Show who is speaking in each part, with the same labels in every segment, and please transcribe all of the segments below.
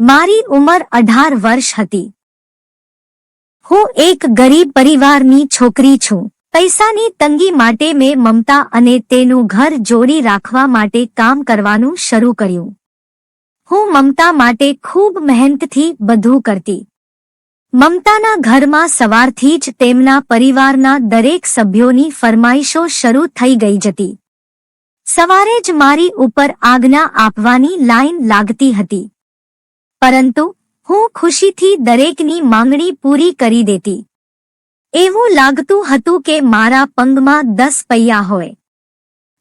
Speaker 1: મારી ઉંમર અઢાર વર્ષ હતી. હું એક ગરીબ પરિવારની છોકરી છું. પૈસાની તંગી માટે મેં મમતા અને તેનું ઘર જોડી રાખવા માટે કામ કરવાનું શરૂ કર્યું. હું મમતા માટે ખૂબ મહેનતથી બધું કરતી. મમતાના ઘરમાં સવારથી જ તેમના પરિવારના દરેક સભ્યોની ફરમાઈશો શરૂ થઈ ગઈ જતી. સવારે જ મારી ઉપર આજ્ઞા આપવાની લાઈન લાગતી હતી. પરંતુ હું ખુશીથી દરેકની માંગણી પૂરી કરી દેતી. એવું લાગતું હતું કે મારા પંગમાં દસ પૈયા હોય.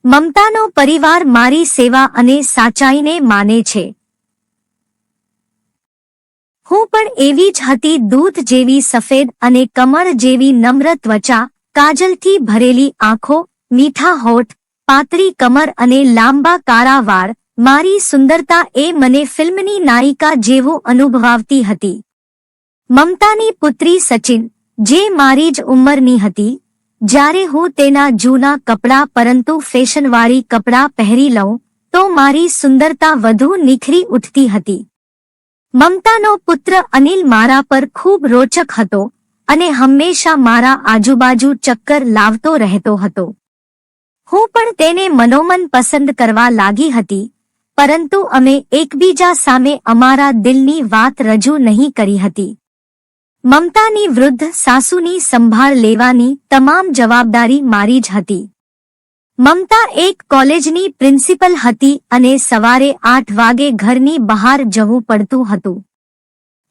Speaker 1: મમતાનો પરિવાર મારી સેવા અને સાચાઈને માને છે. હું પણ એવી જ હતી દૂધ જેવી સફેદ અને કમળ જેવી નમ્ર ત્વચા, કાજલથી ભરેલી આંખો, મીઠા હોઠ, પાતળી કમર અને લાંબા કારા વાળ મારી સુંદરતા એ મને ફિલ્મની નાયિકા જેવું અનુભવાવતી હતી. મમતાની પુત્રી સચિન, જે મારી જ ઉંમરની હતી, જ્યારે હું તેના જૂના કપડાં પરંતુ ફેશનવાળી કપડાં પહેરી લઉં, તો મારી સુંદરતા વધુ નિખરી ઉઠતી હતી. મમતાનો પુત્ર અનિલ મારા પર ખૂબ રોચક હતો અને હંમેશા મારા આજુબાજુ ચક્કર લાવતો રહેતો હતો. હું પણ તેને મનોમન પસંદ કરવા લાગી હતી પરંતુ અમે એકબીજા સામે અમારા દિલની વાત રજૂ નહીં કરી હતી. મમતાની વૃદ્ધ સાસુની સંભાળ લેવાની તમામ જવાબદારી મારી જ હતી. મમતા એક કોલેજની પ્રિન્સિપલ હતી અને સવારે આઠ વાગે ઘરની બહાર જવું પડતું હતું.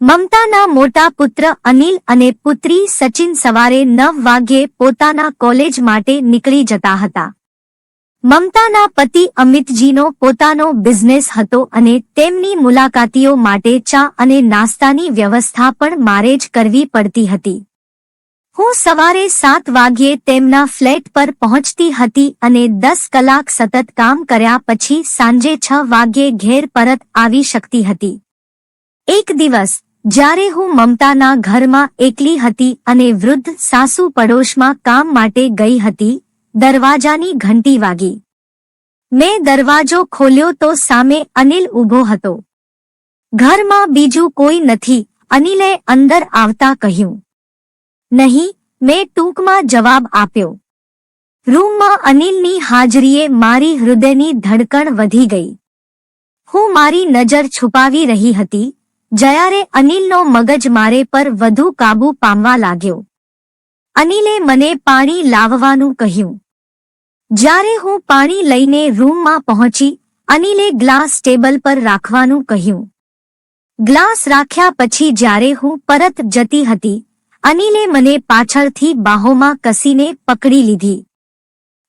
Speaker 1: મમતાના મોટા પુત્ર અનિલ અને પુત્રી સચિન સવારે નવ વાગ્યે પોતાના કોલેજ માટે નીકળી જતા હતા. મમતાના પતિ અમિતજીનો પોતાનો બિઝનેસ હતો અને તેમની મુલાકાતીઓ માટે ચા અને નાસ્તાની વ્યવસ્થા પણ મારે જ કરવી પડતી હતી. હું સવારે સાત વાગ્યે તેમના ફ્લેટ પર પહોંચતી હતી અને દસ કલાક સતત કામ કર્યા પછી સાંજે છ વાગ્યે ઘેર પરત આવી શકતી હતી. એક દિવસ, જ્યારે હું મમતાના ઘરમાં એકલી હતી અને વૃદ્ધ સાસુ પડોશમાં કામ માટે ગઈ હતી દરવાજાની ઘંટી વાગી. મેં દરવાજો ખોલ્યો તો સામે અનિલ ઊભો હતો. ઘરમાં બીજું કોઈ નથી, અનિલે અંદર આવતા કહ્યું. નહીં, મેં ટૂંકમાં જવાબ આપ્યો. રૂમમાં અનિલની હાજરીએ મારી હૃદયની ધડકણ વધી ગઈ. હું મારી નજર છુપાવી રહી હતી, જયારે અનિલનો મગજ મારે પર વધુ કાબુ પામવા લાગ્યો. અનિલે મને પાણી લાવવાનું કહ્યું. જ્યારે હું પાણી લઈને રૂમમાં પહોંચી અનિલે ગ્લાસ ટેબલ પર રાખવાનું કહ્યું. ગ્લાસ રાખ્યા પછી જ્યારે હું પરત જતી હતી, અનિલે મને પાછળથી બાહોમાં કસીને પકડી લીધી.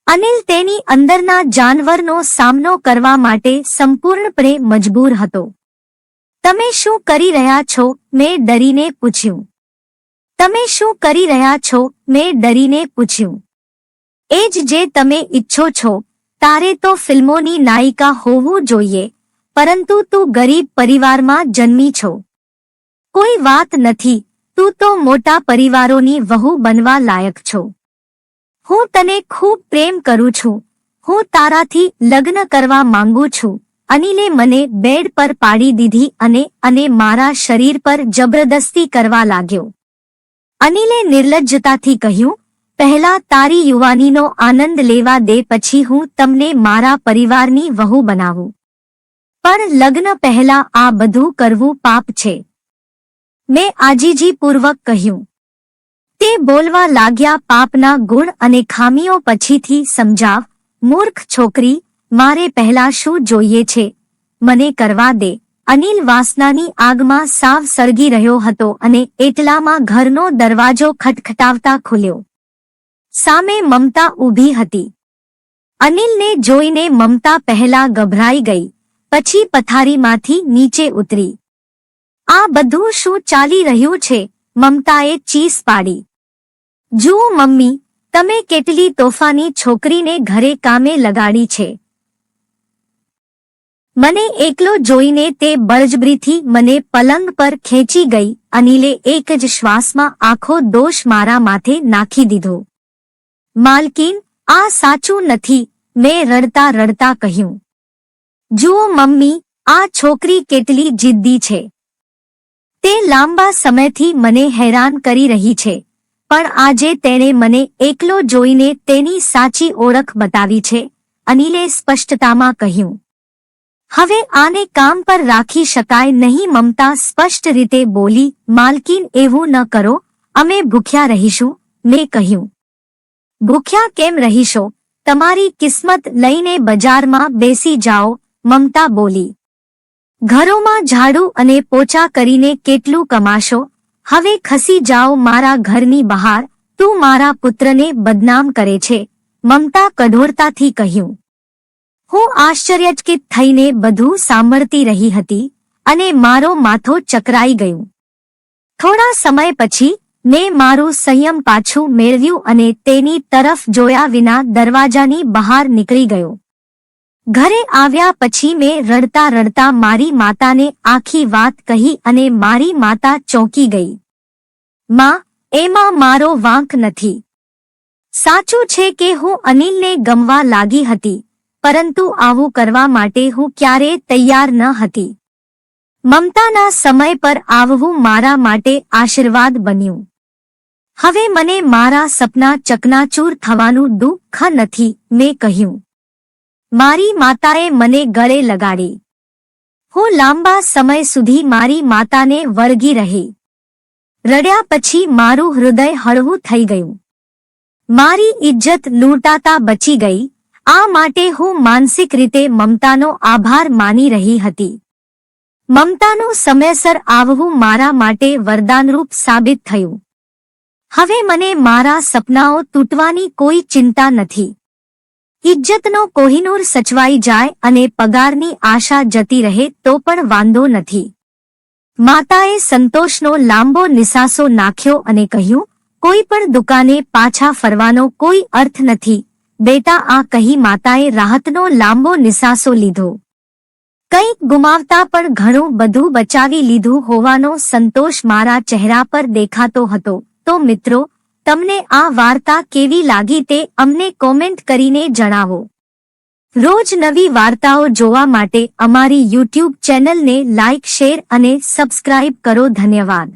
Speaker 1: અનિલ તેની અંદરના જાનવરનો સામનો કરવા માટે સંપૂર્ણપણે મજબૂર હતો. તમે શું કરી રહ્યા છો? મેં ડરીને પૂછ્યું. તમે શું કરી રહ્યા છો? મેં ડરીને પૂછ્યું. એ જ જે તમે ઈચ્છો છો, તારે તો ફિલ્મોની નાયિકા હોવું જોઈએ, પરંતુ તું ગરીબ પરિવારમાં જન્મી છો. કોઈ વાત નથી, તું તો મોટા પરિવારોની વહુ બનવા લાયક છો. હું તને ખૂબ પ્રેમ કરું છું, હું તારાથી લગ્ન કરવા માંગુ છું, અનિલે મને બેડ પર પાડી દીધી અને અને મારા શરીર પર જબરદસ્તી કરવા લાગ્યો. અનિલે નિર્લજ્જતાથી કહ્યું પહેલા તારી યુવાનીનો આનંદ લેવા દે પછી હું તમને મારા પરિવારની વહુ બનાવું. પણ લગ્ન પહેલા આ બધું કરવું પાપ છે. મેં આજીજીપૂર્વક કહ્યું. તે બોલવા લાગ્યા પાપના ગુણ અને ખામીઓ પછીથી સમજાવ, મૂર્ખ છોકરી, મારે પહેલા શું જોઈએ છે? મને કરવા દે. અનિલ વાસનાની આગમાં સાવ સળગી રહ્યો હતો અને એટલામાં ઘરનો દરવાજો ખટખટાવતા ખુલ્યો. સામે મમતા ઊભી હતી. અનિલને જોઈને મમતા પહેલા ગભરાઈ ગઈ, પછી પથારીમાંથી નીચે ઉતરી. આ બધું શું ચાલી રહ્યું છે? મમતાએ ચીસ પાડી. જુઓ મમ્મી, તમે કેટલી તોફાની છોકરીને ઘરે કામે લગાડી છે. મને એકલો જોઈને તે બળજબરીથી મને પલંગ પર ખેંચી ગઈ, અનિલે એક જ શ્વાસમાં આખો દોષ મારા માથે નાખી દીધો. માલકીન, આ સાચું નથી, મેં રડતા રડતા કહ્યું. જુઓ મમ્મી, આ છોકરી કેટલી જિદ્દી છે. તે લાંબા સમયથી મને હેરાન કરી રહી છે, પણ આજે તેણે મને એકલો જોઈને તેની સાચી ઓળખ બતાવી છે, અનિલે સ્પષ્ટતામાં કહ્યું. હવે આને કામ પર રાખી શકાય નહીં મમતા સ્પષ્ટ રીતે બોલી, માલકીન, એવું ન કરો, અમે ભૂખ્યા રહીશું, મેં કહ્યું. ભૂખ્યા કેમ રહીશો? તમારી કિસ્મત લઈને બજારમાં બેસી જાઓ, મમતા બોલી. ઘરોમાં ઝાડુ અને પોચા કરીને કેટલું કમાશો? હવે ખસી જાઓ મારા ઘરની બહાર, તું મારા પુત્રને બદનામ કરે છે, મમતા કઢોરતાથી કહ્યું. હું આશ્ચર્યચકિત થઈને બધું સાંભળતી રહી હતી, અને મારો માથો ચકરાઈ ગયું. થોડા સમય પછી મેં મારું સંયમ પાછું મેળવ્યું અને તેની તરફ જોયા વિના દરવાજાની બહાર નીકળી ગયો. ઘરે આવ્યા પછી મેં રડતા રડતા મારી માતાને આખી વાત કહી અને મારી માતા ચોંકી ગઈ. માં, એમાં મારો વાંક નથી. સાચું છે કે હું અનિલને ગમવા લાગી હતી, પરંતુ આવું કરવા માટે હું ક્યારેય તૈયાર ન હતી. મમતાના સમય પર આવવું મારા માટે આશીર્વાદ બન્યું. હવે મને મારા સપના ચકનાચૂર થવાનું દુઃખ નથી, મેં કહ્યું. મારી માતાએ મને ગળે લગાડી. હું લાંબા સમય સુધી મારી માતાને વળગી રહી. રડ્યા પછી મારું હૃદય હળવું થઈ ગયું. મારી ઇજ્જત લૂંટાતા બચી ગઈ. આ માટે હું માનસિક રીતે મમતાનો આભાર માની રહી હતી. મમતાનું સમયસર આવવું મારા માટે વરદાનરૂપ સાબિત થયું. હવે મને મારા સપનાઓ તૂટવાની કોઈ ચિંતા નથી. ઇજ્જતનો કોહિનૂર સચવાઈ જાય અને પગારની આશા જતી રહે તો પણ વાંધો નથી. માતાએ સંતોષનો લાંબો નિસાસો નાખ્યો અને કહ્યું, કોઈ પણ દુકાને પાછા ફરવાનો કોઈ અર્થ નથી. બેટા, આ કહી માતાએ રાહતનો લાંબો નિસાસો લીધો. કંઈક ગુમાવતા પણ ઘણું બધું બચાવી લીધું હોવાનો સંતોષ મારા ચહેરા પર દેખાતો હતો. તો મિત્રો, તમને આ વાર્તા કેવી લાગી તે અમને કોમેન્ટ કરીને જણાવો. રોજ નવી વાર્તાઓ જોવા માટે અમારી યુટ્યુબ ચેનલને લાઇક શેર અને સબસ્ક્રાઇબ કરો. ધન્યવાદ.